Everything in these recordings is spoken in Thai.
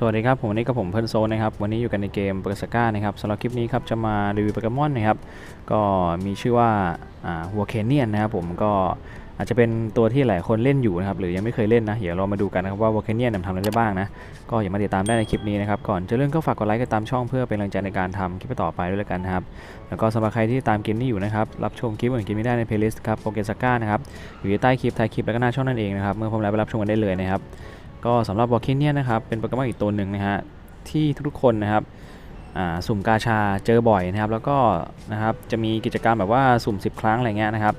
สวัสดีครับ ผมวันนี้กับผมเพิ่นโซนนะครับ วันนี้อยู่กันในเกมเปอร์สก้านะครับสำหรับคลิปนี้ครับจะมารีวิวโปเกมอนนะครับ ก็มีชื่อว่าหัวเคนเนียนนะครับผมก็อาจจะเป็นตัวที่หลายคนเล่นอยู่นะครับหรือยังไม่เคยเล่นนะ เดี๋ยวเรามาดูกันนะครับว่าหัวเคนเนียนทำอะไรได้บ้างนะ ก็อย่ามาติดตามได้ในคลิปนี้นะครับก่อนจะเริ่มก็ฝากกดไลค์กดตามช่องเพื่อเป็นกำลังใจในการทำคลิปต่อไปด้วยแล้วกันนะครับแล้วก็สำหรับใครที่ตามเกมนี้อยู่นะครับรับชมคลิปอื่นเกมนี้ได้ในเพลย์ลิสต์ครับโปเกสก้านะครับอยู่ใต้คลิปท้ายคลิปแล้วก็หน้าช่องนั่นเองนะครับเมื่อพร้อมแล้วไปรับชมกันได้เลยนะครับ ก็สำหรับวอลคินเนี่ยนะครับเป็นโปเกมอนอีกตัวหนึ่งนะฮะที่ทุกๆคนนะครับสุ่มกาชาเจอบ่อยนะครับ แล้วก็นะครับจะมีกิจกรรมแบบว่าสุ่ม 10 ครั้งอะไรเงี้ยนะครับ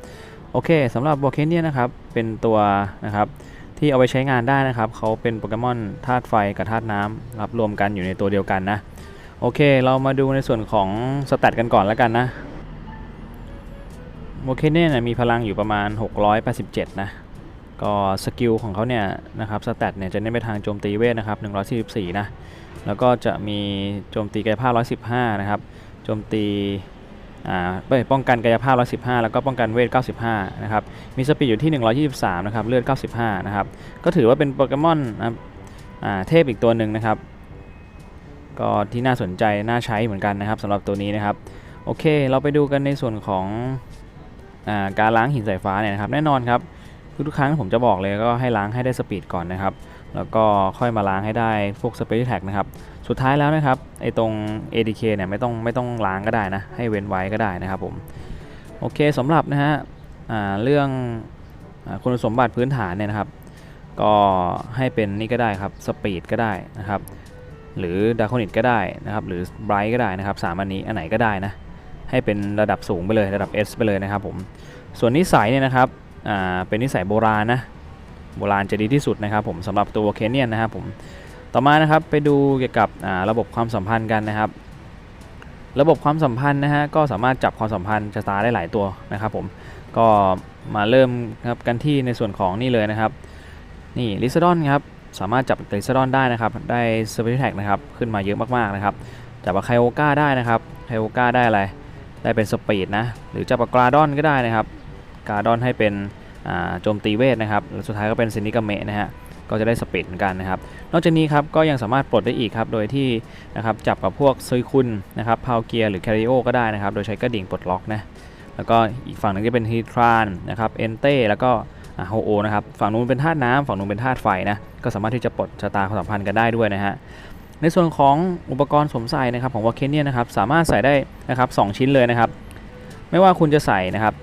โอเคสำหรับวอลคินเนี่ยนะครับเป็นตัวนะครับที่เอาไปใช้งานได้นะครับเขาเป็นโปเกมอนธาตุไฟกับธาตุน้ำรับรวมกันอยู่ในตัวเดียวกันนะโอเค เรามาดูในส่วนของสแตทกันก่อนแล้วกันนะวอลคินเนี่ยมีพลังอยู่ประมาณ 687 นะ ก็สกิลของเขาเนี่ยนะครับสแตทเนี่ยจะเน้นไปทางโจมตีเวทนะครับ144นะแล้วก็จะมีโจมตีกายภาพ 115 นะครับโจมตีอ่าป้องกันกายภาพ 115 แล้วก็ป้องกันเวท 95 นะครับมีสปีดอยู่ที่ 123 นะครับเลือด 95 นะครับก็ถือว่าเป็นโปเกมอนนะครับอ่าเทพอีกตัวหนึ่งนะครับ ก็ที่น่าสนใจน่าใช้เหมือนกันนะครับสำหรับตัวนี้นะครับโอเค เราไปดูกันในส่วนของอาการล้างหินสายฟ้าเนี่ยนะครับแน่นอนครับ ทุกๆครั้งผมจะบอกเลยก็ให้ล้างให้ได้สปีดก่อนนะครับ แล้วก็ค่อยมาล้างให้ได้พวกสเปเชียลแท็กนะครับ สุดท้ายแล้วนะครับไอตรง ADK เนี่ยไม่ต้องไม่ต้องล้างก็ได้นะ ให้เว้นไว้ก็ได้นะครับผมโอเคสำหรับนะฮะเรื่องอคุณสมบัติพื้นฐานเนี่ยนะครับ ก็ให้เป็นนี่ก็ได้ครับสปีดก็ได้นะครับหรือดาร์คอนิตก็ได้นะครับหรือไบรท์ก็ได้นะครับสามอันนี้อันไหนก็ได้นะให้เป็นระดับสูงไปเลยระดับ S ไปเลยนะครับผมส่วนนิสัยเนี่ยนะครับ อ่าเป็นนิสัยโบราณนะโบราณจะดีที่สุดนะครับผมสำหรับตัวเคนเนียนนะครับผมต่อมานะครับไปดูเกี่ยวกับอ่าระบบความสัมพันธ์กันนะครับระบบความสัมพันธ์นะฮะก็สามารถจับความสัมพันธ์ชะตาได้หลายตัวนะครับผมก็มาเริ่มครับกันที่ในส่วนของนี่เลยนะครับนี่ลิซดอนครับสามารถจับลิซดอนได้นะครับได้สเปเชียแท็กนะครับขึ้นมาเยอะมากๆนะครับจับไคโอก้าได้นะครับไคโอก้าได้อะไรได้เป็นสปีดนะหรือจับกราดอนก็ได้นะครับ การ์ดอนให้เป็นโจมตีเวทนะครับแล้วสุดท้ายก็เป็นซินิกาเมะนะฮะก็จะได้สปีดเหมือนกันนะครับ นอกจากนี้ครับก็ยังสามารถปลดได้อีกครับ โดยที่นะครับจับกับพวกซุยคุนนะครับพาวเกียร์หรือแคริโอก็ได้นะครับ โดยใช้กระดิ่งปลดล็อกนะ แล้วก็อีกฝั่งหนึงจะเป็นฮีทรานนะครับเอนเต้แล้วก็โฮโอนะครับ ฝั่งนู้นเป็นธาตุน้ำฝั่งนู้นเป็นธาตุไฟนะ ก็สามารถที่จะปลดชะตาความสัมพันธ์กันได้ด้วยนะฮะ ในส่วนของอุปกรณ์สวมใส่นะครับของวอลเคนเนียนะครับสามารถใส่ได้นะครับสชิ้นเลยนะครับ ไม่ว่าคุณจะใส่นะครับ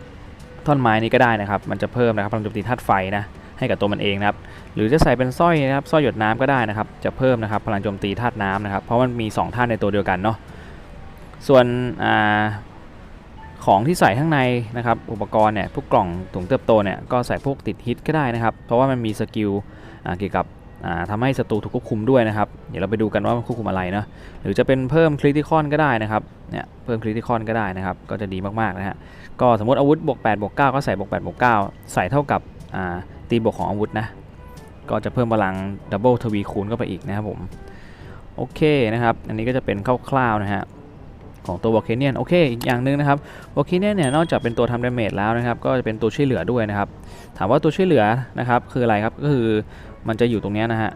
ท่อนไม้นี้ก็ได้นะครับ มันจะเพิ่มนะครับพลังโจมตีธาตุไฟนะให้กับตัวมันเองนะครับหรือจะใส่เป็นสร้อยนะครับสร้อยหยดน้ำก็ได้นะครับ จะเพิ่มนะครับพลังโจมตีธาตุน้ำนะครับ เพราะมันมี2ธาตุในตัวเดียวกันเนาะส่วนอของที่ใส่ข้างในนะครับอุปกรณ์เนี่ยพวกกล่องถุงเติบโตเนี่ยก็ใส่พวกติดฮิตก็ได้นะครับ เพราะว่ามันมีสกิลเกี่ยวกับ ทำให้ศัตรูถูกควบคุมด้วยนะครับ เดี๋ยวเราไปดูกันว่ามันควบคุมอะไรเนาะหรือจะเป็นเพิ่มคริติคอนก็ได้นะครับเนี่ยเพิ่มคริติคอนก็ได้นะครับ ก็จะดีมากๆนะฮะก็สมมติอาวุธบวก8บวก9ก็ใส่บวก8บวก9ใส่เท่ากับตีบวกของอาวุธนะก็จะเพิ่มพลังดับเบิลทวีคูณเข้าไปอีกนะครับผมโอเคนะครับ อันนี้ก็จะเป็นคร่าวๆนะฮะ ของตัววอลเคนเนียนโอเคอีกอย่างหนึ่งนะครับวอลเคนเนียนเนี่ยนอกจากเป็นตัวทำดาเมจแล้วนะครับก็จะเป็นตัวช่วยเหลือด้วยนะครับถามว่าตัวช่วยเหลือนะครับคืออะไรครับก็คือมันจะอยู่ตรงนี้นะฮะ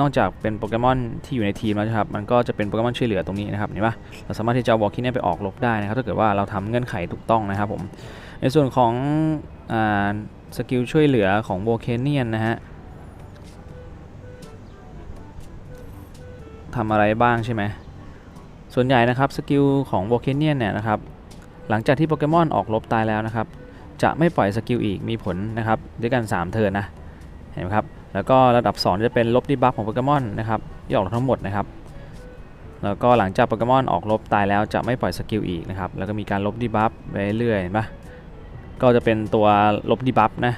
นอกจากเป็นโปเกมอนที่อยู่ในทีมแล้วนะครับ มันก็จะเป็นโปเกมอนช่วยเหลือตรงนี้นะครับ เห็นปะเราสามารถที่จะเอาวอลคินเนี่ยไปออกรบได้นะครับ ถ้าเกิดว่าเราทำเงื่อนไขถูกต้องนะครับผม ในส่วนของอสกิลช่วยเหลือของโวเคเนียนนะฮะทำอะไรบ้างใช่ไหม ส่วนใหญ่นะครับสกิลของโวเคเนียนเนี่ยนะครับหลังจากที่โปเกมอนออกรบตายแล้วนะครับ จะไม่ปล่อยสกิลอีกมีผลนะครับด้วยกัน 3 เทิร์นนะเห็นไหมครับแล้วก็ระดับ 2 จะเป็นลบดีบัฟของโปเกมอนนะครับที่ออกทั้งหมดนะครับแล้วก็หลังจากโปเกมอนออกลบตายแล้วจะไม่ปล่อยสกิลอีกนะครับแล้วก็มีการลบดีบัฟไปเรื่อยเห็นปะก็จะเป็นตัวลบดีบัฟนะ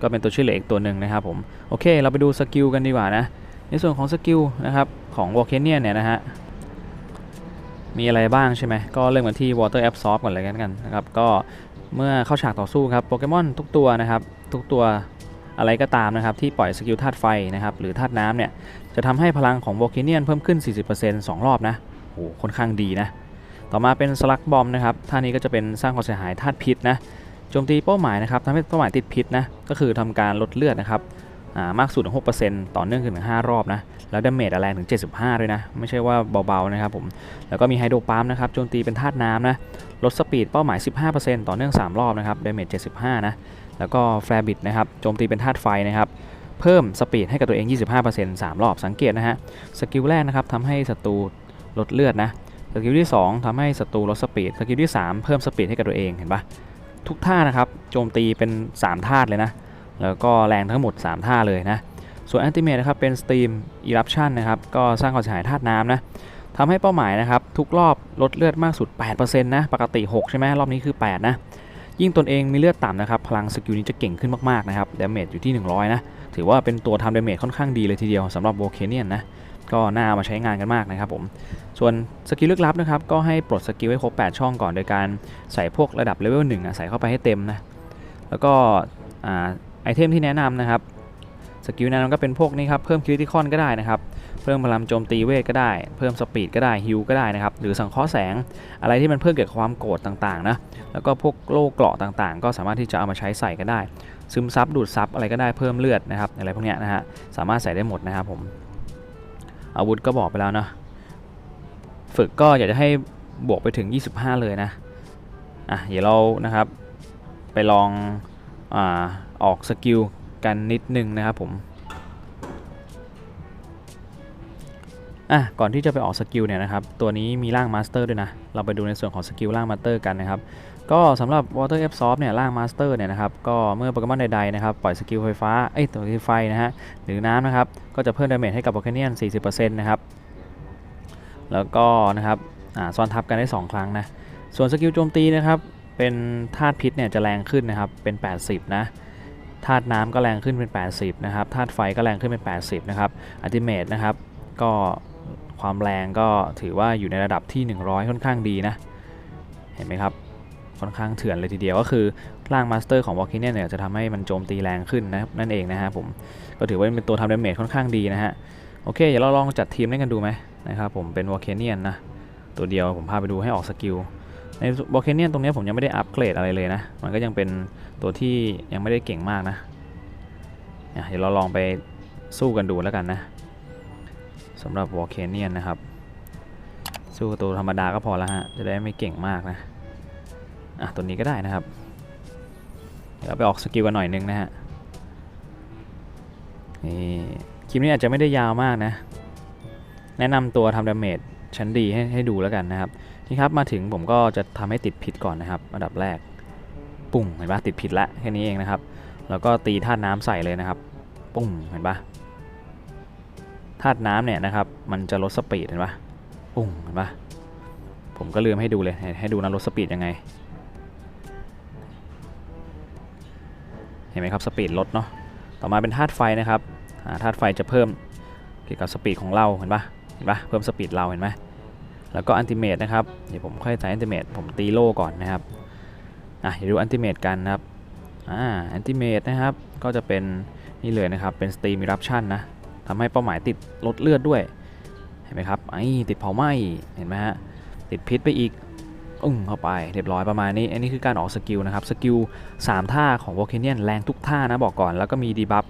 ก็เป็นตัวช่วยเหลืออีกตัวหนึ่งนะครับผมโอเค เราไปดูสกิลกันดีกว่านะในส่วนของสกิลนะครับของวอลเคนเนียเนี่ยนะฮะ มีอะไรบ้างใช่ไหมก็เริ่มกันที่ Water Absorb ก่อนเลยกันกันนะครับก็เมื่อเข้าฉากต่อสู้ครับโปเกมอนทุกตัวนะครับทุกตัวอะไรก็ตามนะครับที่ปล่อยสกิลธาตุไฟนะครับหรือธาตุน้ำเนี่ยจะทำให้พลังของ v o l c a n i a n เพิ่มขึ้น 40% 2 รอบนะโอ้ค่อนข้างดีนะต่อมาเป็นสลักบอมนะครับท่านี้ก็จะเป็นสร้างความเสียหายธาตุพิษนะโจมตีเป้าหมายนะครับทำให้เป้าหมายติดพิษนะก็คือทำการลดเลือดนะครับ มากสุดถึง6%ต่อเนื่องถึง5รอบนะ แล้วดาเมจแรงถึง 75 ด้วยนะ ไม่ใช่ว่าเบาๆนะครับผม แล้วก็มีไฮโดรปาล์มนะครับ โจมตีเป็นธาตุน้ำนะ ลดสปีดเป้าหมาย 15%ต่อเนื่อง 3 รอบนะครับดาเมจ75 นะ แล้วก็แฟร์บิดนะครับ โจมตีเป็นธาตุไฟนะครับ เพิ่มสปีดให้กับตัวเอง 25% 3 รอบ สังเกตนะฮะ สกิลแรกนะครับทำให้ศัตรูลดเลือดนะ สกิลที่ 2ทำให้ศัตรูลดสปีด สกิลที่ 3 เพิ่มสปีดให้กับตัวเอง เห็นปะทุกท่านะครับ โจมตีเป็น 3 ธาตุเลยนะ แล้วก็แรงทั้งหมด 3 ท่าเลยนะ ส่วนอันติเมทนะครับเป็น Steam Eruption นะครับก็สร้างความเสียหายธาตุน้ำนะทำให้เป้าหมายนะครับทุกรอบลดเลือดมากสุด 8%นะปกติ 6 ใช่ไหมรอบนี้คือ 8 นะ ยิ่งตนเองมีเลือดต่ำนะครับพลังสกิลนี้จะเก่งขึ้นมากๆนะครับดาเมจอยู่ที่ 100 นะ ถือว่าเป็นตัวทำดาเมจค่อนข้างดีเลยทีเดียวสำหรับโ o เคเนียนนะก็น่าเอามาใช้งานกันมากนะครับผม ส่วนสกิลลึกลับนะครับ ก็ให้ปลดสกิลให้ครบ 8 ช่องก่อน โดยการใส่พวกระดับเลเวล1อะใส่เข้าไปให้เต็มนะ แล้วก็ ไอเทมที่แนะนำนะครับสกิลนั้นก็เป็นพวกนี้ครับ เพิ่มคริติคอนก็ได้นะครับ เพิ่มพลังโจมตีเวทก็ได้ เพิ่มสปีดก็ได้ฮิลก็ได้นะครับ หรือสังเคราะห์แสงอะไรที่มันเพิ่มเกี่ยวกับความโกรธต่างๆนะแล้วก็พวกโล่เกราะต่างๆ ก็สามารถที่จะเอามาใช้ใส่ก็ได้ ซึมซับดูดซับอะไรก็ได้เพิ่มเลือดนะครับอะไรพวกนี้นะฮะสามารถใส่ได้หมดนะครับผมอาวุธก็บอกไปแล้วเนาะฝึกก็อยากจะให้บวกไปถึง 25 เลยนะอะเดี๋ยวเรานะครับไปลองอ่า ออกสกิลกันนิดนึงนะครับผมอะก่อนที่จะไปออกสกิลเนี่ยนะครับตัวนี้มีร่างมาสเตอร์ด้วยนะเราไปดูในส่วนของสกิลร่างมาสเตอร์กันนะครับก็สำหรับ Water F Soft เนี่ยร่างมาสเตอร์เนี่ยนะครับก็เมื่อโปเกมอนใดๆนะครับปล่อยสกิลไฟฟ้าเอ้ยตัวไฟนะฮะหรือน้ำนะครับก็จะเพิ่มดาเมจให้กับโปเกเนียน40%นะครับแล้วก็นะครับอ่าซ้อนทับกันได้ 2 ครั้งนะส่วนสกิลโจมตีนะครับเป็นธาตุพิษเนี่ยจะแรงขึ้นนะครับเป็น 80 นะ ธาตุน้ำก็แรงขึ้นเป็น 80 นะครับ ธาตุไฟก็แรงขึ้นเป็น 80 นะครับอัติเมทนะครับ ก็ความแรงก็ถือว่าอยู่ในระดับที่ 100 ค่อนข้างดีนะ เห็นไหมครับ ค่อนข้างเถื่อนเลยทีเดียวก็คือร่างมาสเตอร์ของวอลคิเนียเนี่ยจะทำให้มันโจมตีแรงขึ้นนะนั่นเองนะฮะผม ก็ถือว่าเป็นตัวทำดาเมจค่อนข้างดีนะฮะ โอเค เดี๋ยวเราลองจัดทีมเล่นกันดูไหมนะครับผมเป็นวอลเคเนียนนะ ตัวเดียวผมพาไปดูให้ออกสกิล ในวอเคเนียนตรงนี้ผมยังไม่ได้อัปเกรดอะไรเลยนะ มันก็ยังเป็นตัวที่ยังไม่ได้เก่งมากนะ เดี๋ยวเราลองไปสู้กันดูแล้วกันนะสำหรับวอเคเนียนนะครับ สู้ตัวธรรมดาก็พอแล้วฮะ จะได้ไม่เก่งมากนะ อะตัวนี้ก็ได้นะครับ เดี๋ยวไปออกสกิลกันหน่อยนึงนะฮะ นี่คลิปนี้อาจจะไม่ได้ยาวมากนะ แนะนำตัวทำดาเมจชั้นดีให้ให้ดูแล้วกันนะครับ นี่ครับมาถึงผมก็จะทำให้ติดพิษก่อนนะครับอันดับแรกปุ้งเห็นปะติดพิษละแค่นี้เองนะครับ แล้วก็ตีธาตุน้ำใส่เลยนะครับ ปุ้งเห็นปะธาตุน้ำเนี่ยนะครับมันจะลดสปีดเห็นปะปุ้งเห็นปะผมก็ลืมให้ดูเลยให้ดูนะลดสปีดยังไง เห็นไหมครับสปีดลดเนาะต่อมาเป็นธาตุไฟนะครับธาตุไฟจะเพิ่มเกี่ยวกับสปีดของเราเห็นปะเห็นปะเพิ่มสปีดเราเห็นไหม แล้วก็อันติเมตนะครับ เดี๋ยวผมค่อยใส่อันติเมตผมตีโล่ก่อนนะครับ อะเดี๋ยวดูอันติเมตกันนะครับ อ่า อันติเมตนะครับ ก็จะเป็นนี่เลยนะครับ เป็นสตรีม e รับชั่นนะทำให้เป้าหมายติดลดเลือดด้วย เห็นไหมครับ ไอ้ติดเผาไหม้ เห็นไหมฮะ ติดพิษไปอีกอึ้งเข้าไปเรียบร้อยประมาณนี้ อันนี้คือการออกสกิลนะครับ สกิล 3 ท่าของวอลเคเนียนแรงทุกท่านะบอกก่อน แล้วก็มีดีบัฟ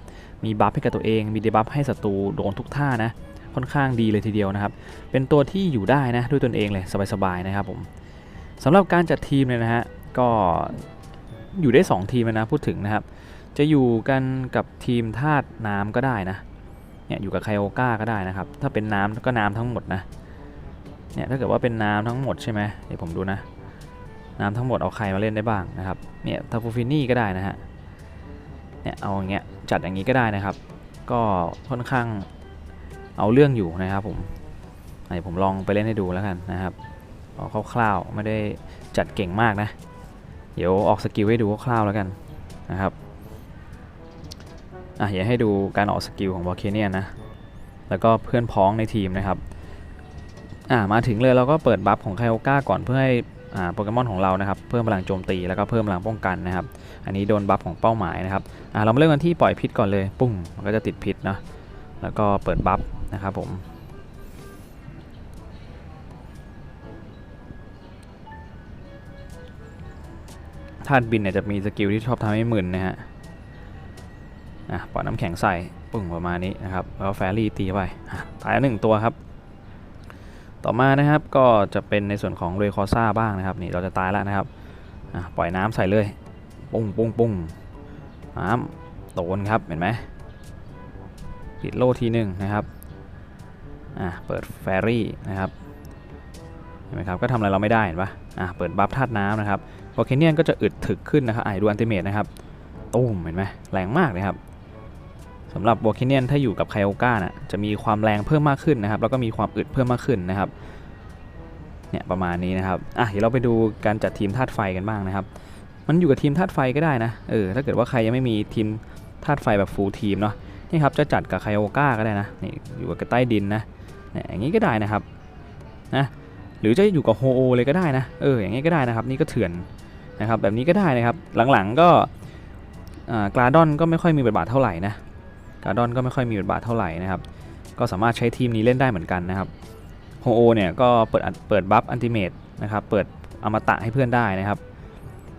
มีบัฟให้กับตัวเอง มีดีบัฟให้ศัตรูโดนทุกท่านะ ค่อนข้างดีเลยทีเดียวนะครับ เป็นตัวที่อยู่ได้นะด้วยตนเองเลยสบายๆนะครับผมสำหรับการจัดทีมเนี่ยนะฮะก็อยู่ได้ 2 ทีมนะพูดถึงนะครับ จะอยู่กันกับทีมธาตุน้ำก็ได้นะเนี่ยอยู่กับไคโอก้าก็ได้นะครับ ถ้าเป็นน้ำก็น้ำทั้งหมดนะเนี่ยถ้าเกิดว่าเป็นน้ำทั้งหมดใช่ไหมเดี๋ยวผมดูนะ น้ำทั้งหมดเอาใครมาเล่นได้บ้างนะครับเนี่ยทาฟูฟินี่ก็ได้นะฮะเนี่ยเอาอย่างเงี้ยจัดอย่างนี้ก็ได้นะครับ ก็ค่อนข้าง เอาเรื่องอยู่นะครับผมไหนผมลองไปเล่นให้ดูแล้วกันนะครับเอาคร่าวๆไม่ได้จัดเก่งมากนะ เดี๋ยวออกสกิลให้ดูคร่าวๆแล้วกันนะครับอะอย่าให้ดูการออกสกิลของวอลเคเนียนนะ แล้วก็เพื่อนพ้องในทีมนะครับอ่ามาถึงเลยเราก็เปิดบัฟของไคโอก้าก่อนเพื่อให้อ่าโปเกมอนของเรานะครับเพิ่มพลังโจมตีแล้วก็เพิ่มพลังป้องกันนะครับ อันนี้โดนบัฟของเป้าหมายนะครับอ่าเรามาเริ่มกันที่ปล่อยพิษก่อนเลย ปุ้งมันก็จะติดพิษนะแล้วก็เปิดบัฟ นะครับผมธาตุบินเนี่ยจะมีสกิลที่ชอบทำให้มึนนะฮะอะปล่อยน้ำแข็งใส่ปึ้งประมาณนี้นะครับแล้วแฟรี่ตีไปตายหนึ่งตัวครับ ต่อมานะครับก็จะเป็นในส่วนของเรคอซ่าบ้างนะครับนี่เราจะตายแล้วนะครับอะปล่อยน้ำใส่เลยปุ้งปุ้งปุ้งน้ำโดนครับเห็นไหมปิดโลทีหนึ่งนะครับ อะเปิดแฟรี่นะครับเห็นไหมครับก็ทำอะไรเราไม่ได้เห็นปะอะเปิดบัฟธาตุน้ำนะครับโอเคเนียนก็จะอึดถึกขึ้นนะครับไอดูอันติเมตนะครับตุ้มเห็นไหมแรงมากเลยครับสำหรับโบคิเนียนถ้าอยู่กับไคโอก้าน่ะจะมีความแรงเพิ่มมากขึ้นนะครับ แล้วก็มีความอึดเพิ่มมากขึ้นนะครับเนี่ยประมาณนี้นะครับ อะ เดี๋ยวเราไปดูการจัดทีมธาตุไฟกันบ้างนะครับ มันอยู่กับทีมธาตุไฟก็ได้นะ เออ ถ้าเกิดว่าใครยังไม่มีทีมธาตุไฟแบบฟูลทีมเนาะ นี่ครับ จะจัดกับไคโอก้าก็ได้นะ นี่อยู่กับใต้ดินนะ เนี่ยอย่างนี้ก็ได้นะครับนะหรือจะอยู่กับโฮโอเลยก็ได้นะเอออย่างนี้ก็ได้นะครับนี่ก็เถื่อนนะครับแบบนี้ก็ได้นะครับหลังๆก็กราดอนก็ไม่ค่อยมีบทบาทเท่าไหร่นะกราดอนก็ไม่ค่อยมีบทบาทเท่าไหร่นะครับก็สามารถใช้ทีมนี้เล่นได้เหมือนกันนะครับโฮโอเนี่ยก็เปิดเปิดบัฟอันติเมตนะครับเปิดอมตะให้เพื่อนได้นะครับ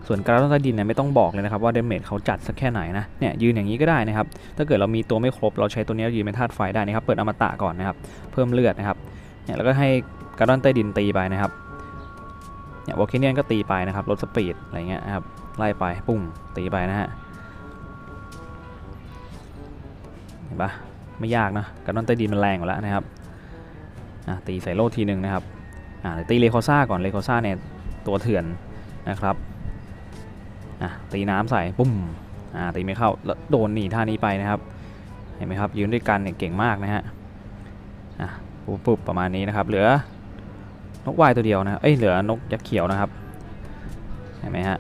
ส่วนกราดอนใต้ดินเนี่ยไม่ต้องบอกเลยนะครับว่าเดเมจเขาจัดสักแค่ไหนนะเนี่ยยืนอย่างนี้ก็ได้นะครับถ้าเกิดเรามีตัวไม่ครบเราใช้ตัวนี้ยืนเป็นธาตุไฟได้นะครับเปิดอมตะก่อนนะครับเพิ่มเลือดนะครับเนี่ยแล้วก็ให้กราดอนใต้ดินตีไปนะครับเนี่ยวอลคิเนียนก็ตีไปนะครับลดสปีดอะไรเงี้ยนะครับไล่ไปปุ้งตีไปนะฮะเห็นปะไม่ยากนะกราดอนใต้ดินมันแรงกว่าแล้วนะครับอะตีใส่โล่ทีหนึ่งนะครับอะตีเลโคซ่าก่อนเลโคซ่าเนี่ยตัวเถื่อนนะครับ อะตีน้ำใส่ปุ้มอ่าตีไม่เข้าแล้วโดนหนีท่านี้ไปนะครับ เห็นไหมครับยืนด้วยกันเนี่ยเก่งมากนะฮะอะปุ๊บปุ๊บประมาณนี้นะครับเหลือนกวายตัวเดียวนะเอ้ยเหลือนกยักษ์เขียวนะครับเห็นไหมฮะ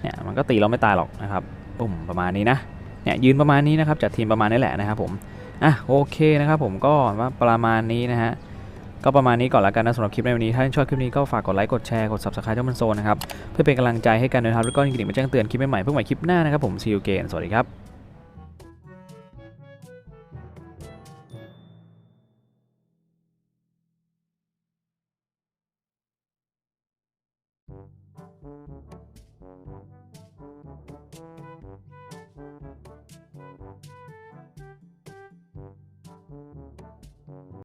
เนี่ยมันก็ตีเราไม่ตายหรอกนะครับปุ้มประมาณนี้นะเนี่ยยืนประมาณนี้นะครับจัดทีมประมาณนี้แหละนะครับผมอะโอเคนะครับผมก็ว่าประมาณนี้นะฮะ ก็ประมาณนี้ก่อนละกันนะสำหรับคลิปในวันนี้ ถ้าชอบคลิปนี้ก็ฝากกดไลค์ กดแชร์ กด subscribe ช่องมันโซนนะครับ เพื่อเป็นกำลังใจให้กันนะครับแล้วก็ยินดีมาแจ้งเตือนคลิปใหม่ๆเพื่อใหม่คลิปหน้านะครับผมซีอูเกนสวัสดีครับ